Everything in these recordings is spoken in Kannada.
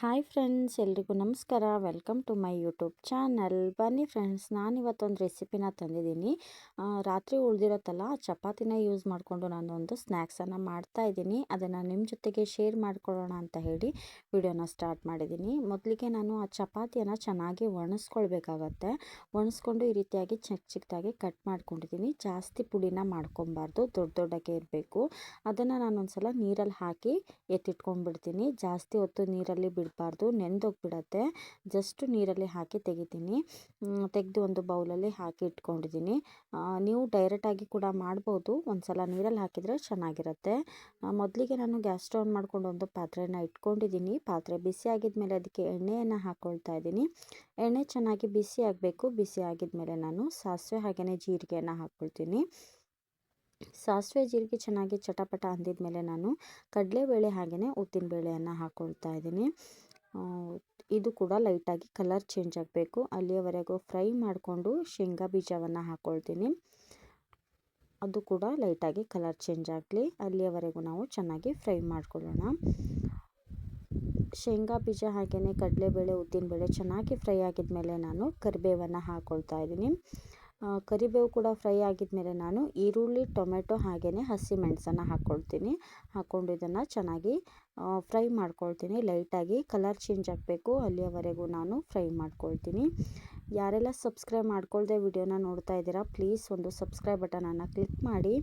ಹಾಯ್ ಫ್ರೆಂಡ್ಸ್ ಎಲ್ರಿಗೂ ನಮಸ್ಕಾರ. Welcome to my YouTube channel ಬನ್ನಿ ಫ್ರೆಂಡ್ಸ್ ನಾನು ಇವತ್ತೊಂದು ರೆಸಿಪಿನ ತಂದಿದ್ದೀನಿ. ರಾತ್ರಿ ಉಳಿದಿರತ್ತಲ್ಲ ಚಪಾತಿನ ಯೂಸ್ ಮಾಡಿಕೊಂಡು ನಾನೊಂದು ಸ್ನ್ಯಾಕ್ಸನ್ನು ಮಾಡ್ತಾ ಇದ್ದೀನಿ. ಅದನ್ನು ನಿಮ್ಮ ಜೊತೆಗೆ ಶೇರ್ ಮಾಡ್ಕೊಳ್ಳೋಣ ಅಂತ ಹೇಳಿ ವಿಡಿಯೋನ ಸ್ಟಾರ್ಟ್ ಮಾಡಿದ್ದೀನಿ. ಮೊದಲಿಗೆ ನಾನು ಆ ಚಪಾತಿಯನ್ನು ಚೆನ್ನಾಗಿ ಒಣಸ್ಕೊಳ್ಬೇಕಾಗತ್ತೆ. ಒಣಸ್ಕೊಂಡು ಈ ರೀತಿಯಾಗಿ ಚಿಕ್ಕ ಚಿಕ್ಕದಾಗಿ ಕಟ್ ಮಾಡ್ಕೊಂಡಿದ್ದೀನಿ. ಜಾಸ್ತಿ ಪುಡಿನ ಮಾಡ್ಕೊಬಾರ್ದು, ದೊಡ್ಡ ದೊಡ್ಡಕ್ಕೆ ಇರಬೇಕು. ಅದನ್ನು ನಾನೊಂದ್ಸಲ ನೀರಲ್ಲಿ ಹಾಕಿ ಎತ್ತಿಟ್ಕೊಂಡ್ಬಿಡ್ತೀನಿ. ಜಾಸ್ತಿ ಹೊತ್ತು ನೀರಲ್ಲಿ ಬಿಡಬಾರ್ದು ನೆಂದೋಗ್ಬಿಡತ್ತೆ ಜಸ್ಟ್ ನೀರಲ್ಲಿ ಹಾಕಿ ತೆಗಿತೀನಿ. ತೆಗೆದು ಒಂದು ಬೌಲಲ್ಲಿ ಹಾಕಿ ಇಟ್ಕೊಂಡಿದ್ದೀನಿ. ನೀವು ಡೈರೆಕ್ಟಾಗಿ ಕೂಡ ಮಾಡ್ಬೋದು. ಒಂದ್ಸಲ ನೀರಲ್ಲಿ ಹಾಕಿದರೆ ಚೆನ್ನಾಗಿರುತ್ತೆ. ಮೊದಲಿಗೆ ನಾನು ಗ್ಯಾಸ್ ಸ್ಟವ್ ಮಾಡ್ಕೊಂಡು ಒಂದು ಪಾತ್ರೆನ ಇಟ್ಕೊಂಡಿದ್ದೀನಿ. ಪಾತ್ರೆ ಬಿಸಿ ಆಗಿದ್ಮೇಲೆ ಅದಕ್ಕೆ ಎಣ್ಣೆಯನ್ನು ಹಾಕ್ಕೊಳ್ತಾ ಇದ್ದೀನಿ. ಎಣ್ಣೆ ಚೆನ್ನಾಗಿ ಬಿಸಿ ಆಗಬೇಕು. ಬಿಸಿ ಆಗಿದ್ಮೇಲೆ ನಾನು ಸಾಸಿವೆ ಹಾಗೆಯೇ ಜೀರಿಗೆಯನ್ನು ಹಾಕ್ಕೊಳ್ತೀನಿ ಸಾಸಿವೆ ಜೀರಿಗೆ ಚೆನ್ನಾಗಿ ಚಟಪಟ ಅಂದಿದ್ಮೇಲೆ ನಾನು ಕಡಲೆಬೇಳೆ ಹಾಗೆಯೇ ಉದ್ದಿನಬೇಳೆಯನ್ನು ಹಾಕ್ಕೊಳ್ತಾ ಇದ್ದೀನಿ. ಇದು ಕೂಡ ಲೈಟಾಗಿ ಕಲರ್ ಚೇಂಜ್ ಆಗಬೇಕು. ಅಲ್ಲಿಯವರೆಗೂ ಫ್ರೈ ಮಾಡಿಕೊಂಡು ಶೇಂಗಾ ಬೀಜವನ್ನು ಹಾಕ್ಕೊಳ್ತೀನಿ ಅದು ಕೂಡ ಲೈಟಾಗಿ ಕಲರ್ ಚೇಂಜ್ ಆಗಲಿ. ಅಲ್ಲಿಯವರೆಗೂ ನಾವು ಚೆನ್ನಾಗಿ ಫ್ರೈ ಮಾಡ್ಕೊಳ್ಳೋಣ. ಶೇಂಗಾ ಬೀಜ ಹಾಗೆಯೇ ಕಡಲೆಬೇಳೆ, ಉದ್ದಿನಬೇಳೆ ಚೆನ್ನಾಗಿ ಫ್ರೈ ಆಗಿದ್ಮೇಲೆ ನಾನು ಕರಿಬೇವನ್ನು ಹಾಕ್ಕೊಳ್ತಾ ಇದ್ದೀನಿ. ಕರಿಬೇವು ಕೂಡ ಫ್ರೈ ಆಗಿದ್ಮೇಲೆ ನಾನು ಈರುಳ್ಳಿ, ಟೊಮೆಟೊ ಹಾಗೆಯೇ ಹಸಿಮೆಣಸನ್ನು ಹಾಕ್ಕೊಳ್ತೀನಿ. ಹಾಕ್ಕೊಂಡು ಇದನ್ನು ಚೆನ್ನಾಗಿ ಫ್ರೈ ಮಾಡ್ಕೊಳ್ತೀನಿ. ಲೈಟಾಗಿ ಕಲರ್ ಚೇಂಜ್ ಆಗಬೇಕು. ಅಲ್ಲಿಯವರೆಗೂ ನಾನು ಫ್ರೈ ಮಾಡ್ಕೊಳ್ತೀನಿ. ಯಾರೆಲ್ಲ ಸಬ್ಸ್ಕ್ರೈಬ್ ಮಾಡ್ಕೊಳ್ದೆ ವಿಡಿಯೋನ ನೋಡ್ತಾ ಇದ್ದೀರಾ, ಪ್ಲೀಸ್ ಒಂದು ಸಬ್ಸ್ಕ್ರೈಬ್ ಬಟನನ್ನು ಕ್ಲಿಕ್ ಮಾಡಿ.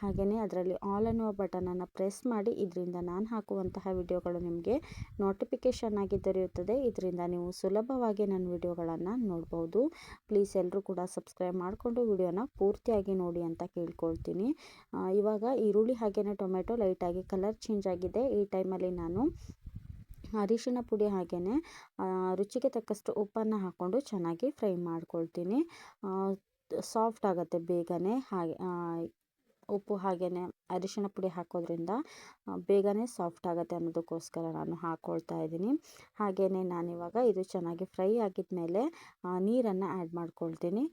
ಹಾಗೆಯೇ ಅದರಲ್ಲಿ ಆಲ್ ಅನ್ನುವ ಬಟನನ್ನು ಪ್ರೆಸ್ ಮಾಡಿ ಇದರಿಂದ ನಾನು ಹಾಕುವಂತಹ ವಿಡಿಯೋಗಳು ನಿಮಗೆ ನೋಟಿಫಿಕೇಷನ್ ಆಗಿ ದೊರೆಯುತ್ತದೆ. ಇದರಿಂದ ನೀವು ಸುಲಭವಾಗಿ ನನ್ನ ವಿಡಿಯೋಗಳನ್ನು ನೋಡ್ಬೋದು. ಪ್ಲೀಸ್ ಎಲ್ಲರೂ ಕೂಡ ಸಬ್ಸ್ಕ್ರೈಬ್ ಮಾಡಿಕೊಂಡು ವಿಡಿಯೋನ ಪೂರ್ತಿಯಾಗಿ ನೋಡಿ ಅಂತ ಕೇಳ್ಕೊಳ್ತೀನಿ. ಇವಾಗ ಈರುಳ್ಳಿ ಹಾಗೆಯೇ ಟೊಮೆಟೊ ಲೈಟಾಗಿ ಕಲರ್ ಚೇಂಜ್ ಆಗಿದೆ. ಈ ಟೈಮಲ್ಲಿ ನಾನು ಅರಿಶಿಣ ಪುಡಿ ಹಾಗೆಯೇ ರುಚಿಗೆ ತಕ್ಕಷ್ಟು ಉಪ್ಪನ್ನು ಹಾಕ್ಕೊಂಡು ಚೆನ್ನಾಗಿ ಫ್ರೈ ಮಾಡ್ಕೊಳ್ತೀನಿ. ಸಾಫ್ಟ್ ಆಗುತ್ತೆ ಬೇಗನೆ. ಹಾಗೆ ಉಪ್ಪು ಹಾಗೆಯೇ ಅರಿಶಿನ ಪುಡಿ ಹಾಕೋದ್ರಿಂದ ಬೇಗನೆ ಸಾಫ್ಟ್ ಆಗುತ್ತೆ ಅನ್ನೋದಕ್ಕೋಸ್ಕರ ನಾನು ಹಾಕ್ಕೊಳ್ತಾ ಇದ್ದೀನಿ. ಹಾಗೆಯೇ ನಾನಿವಾಗ ಇದು ಚೆನ್ನಾಗಿ ಫ್ರೈ ಆಗಿದ್ಮೇಲೆ ನೀರನ್ನು ಆ್ಯಡ್ ಮಾಡ್ಕೊಳ್ತೀನಿ.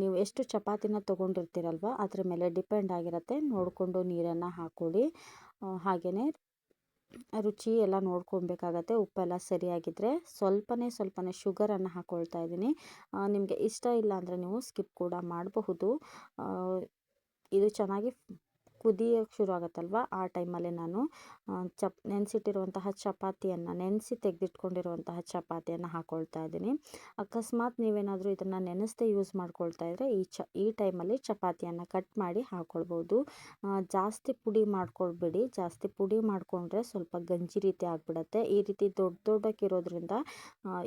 ನೀವು ಎಷ್ಟು ಚಪಾತಿನ ತೊಗೊಂಡಿರ್ತೀರಲ್ವ, ಅದ್ರ ಮೇಲೆ ಡಿಪೆಂಡ್ ಆಗಿರುತ್ತೆ. ನೋಡಿಕೊಂಡು ನೀರನ್ನು ಹಾಕ್ಕೊಳ್ಳಿ ಹಾಗೆಯೇ ರುಚಿ ಎಲ್ಲ ನೋಡ್ಕೊಬೇಕಾಗತ್ತೆ ಉಪ್ಪೆಲ್ಲ ಸರಿಯಾಗಿದ್ದರೆ ಸ್ವಲ್ಪನೇ ಸ್ವಲ್ಪನೇ ಶುಗರನ್ನು ಹಾಕ್ಕೊಳ್ತಾ ಇದ್ದೀನಿ. ನಿಮಗೆ ಇಷ್ಟ ಇಲ್ಲ ಅಂದರೆ ನೀವು ಸ್ಕಿಪ್ ಕೂಡ ಮಾಡಬಹುದು. ಇದು ಚೆನ್ನಾಗಿ ಕುದಿಯೋಕ್ಕೆ ಶುರು ಆಗುತ್ತಲ್ವ? ಆ ಟೈಮಲ್ಲಿ ನಾನು ಚಪ್, ನೆನೆಸಿಟ್ಟಿರುವಂತಹ ಚಪಾತಿಯನ್ನು, ನೆನೆಸಿ ತೆಗೆದಿಟ್ಕೊಂಡಿರುವಂತಹ ಚಪಾತಿಯನ್ನು ಹಾಕ್ಕೊಳ್ತಾ ಇದ್ದೀನಿ. ಅಕಸ್ಮಾತ್ ನೀವೇನಾದರೂ ಇದನ್ನು ನೆನೆಸ್ದೆ ಯೂಸ್ ಮಾಡ್ಕೊಳ್ತಾ ಇದ್ದರೆ ಈ ಚ, ಈ ಟೈಮಲ್ಲಿ ಚಪಾತಿಯನ್ನು ಕಟ್ ಮಾಡಿ ಹಾಕ್ಕೊಳ್ಬೋದು ಜಾಸ್ತಿ ಪುಡಿ ಮಾಡ್ಕೊಳ್ಬೇಡಿ. ಜಾಸ್ತಿ ಪುಡಿ ಮಾಡಿಕೊಂಡ್ರೆ ಸ್ವಲ್ಪ ಗಂಜಿ ರೀತಿ ಆಗಿಬಿಡತ್ತೆ. ಈ ರೀತಿ ದೊಡ್ಡ ದೊಡ್ಡಕ್ಕೆ ಇರೋದ್ರಿಂದ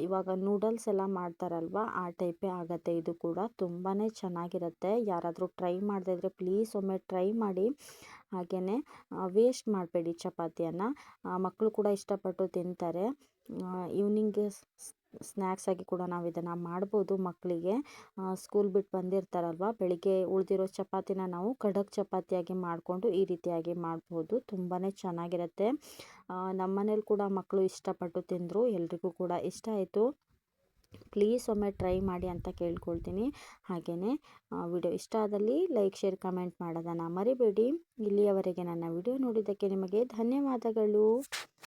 ಇವಾಗ ನೂಡಲ್ಸ್ ಎಲ್ಲ ಮಾಡ್ತಾರಲ್ವ, ಆ ಟೈಪೇ ಆಗುತ್ತೆ. ಇದು ಕೂಡ ತುಂಬಾ ಚೆನ್ನಾಗಿರುತ್ತೆ. ಯಾರಾದರೂ ಟ್ರೈ ಮಾಡದೇ ಇದ್ದರೆ ಪ್ಲೀಸ್ ಒಮ್ಮೆ ಟ್ರೈ ಮಾಡಿ. ಹಾಗೆಯೇ ವೇಸ್ಟ್ ಮಾಡಬೇಡಿ ಚಪಾತಿಯನ್ನು. ಮಕ್ಕಳು ಕೂಡ ಇಷ್ಟಪಟ್ಟು ತಿಂತಾರೆ. ಈವ್ನಿಂಗ್ ಸ್ನ್ಯಾಕ್ಸ್ ಆಗಿ ಕೂಡ ನಾವು ಇದನ್ನು ಮಾಡ್ಬೋದು ಮಕ್ಕಳಿಗೆ ಸ್ಕೂಲ್ ಬಿಟ್ಟು ಬಂದಿರ್ತಾರಲ್ವ, ಬೆಳಿಗ್ಗೆ ಉಳಿದಿರೋ ಚಪಾತಿನ ನಾವು ಖಡಕ್ ಚಪಾತಿಯಾಗಿ ಮಾಡಿಕೊಂಡು ಈ ರೀತಿಯಾಗಿ ಮಾಡ್ಬೋದು. ತುಂಬಾ ಚೆನ್ನಾಗಿರುತ್ತೆ. ನಮ್ಮ ಮನೇಲಿ ಕೂಡ ಮಕ್ಕಳು ಇಷ್ಟಪಟ್ಟು ತಿಂದರು. ಎಲ್ರಿಗೂ ಕೂಡ ಇಷ್ಟ ಆಯಿತು. ಪ್ಲೀಸ್ ಒಮ್ಮೆ ಟ್ರೈ ಮಾಡಿ ಅಂತ ಕೇಳ್ಕೊಳ್ತೀನಿ. ಹಾಗೆಯೇ ವಿಡಿಯೋ ಇಷ್ಟ ಆದಲ್ಲಿ ಲೈಕ್ ಶೇರ್ ಕಮೆಂಟ್ ಮಾಡೋದನ್ನು ಮರಿಬೇಡಿ. ಇಲ್ಲಿಯವರೆಗೆ ನನ್ನ ವಿಡಿಯೋ ನೋಡಿದ್ದಕ್ಕೆ ನಿಮಗೆ ಧನ್ಯವಾದಗಳು.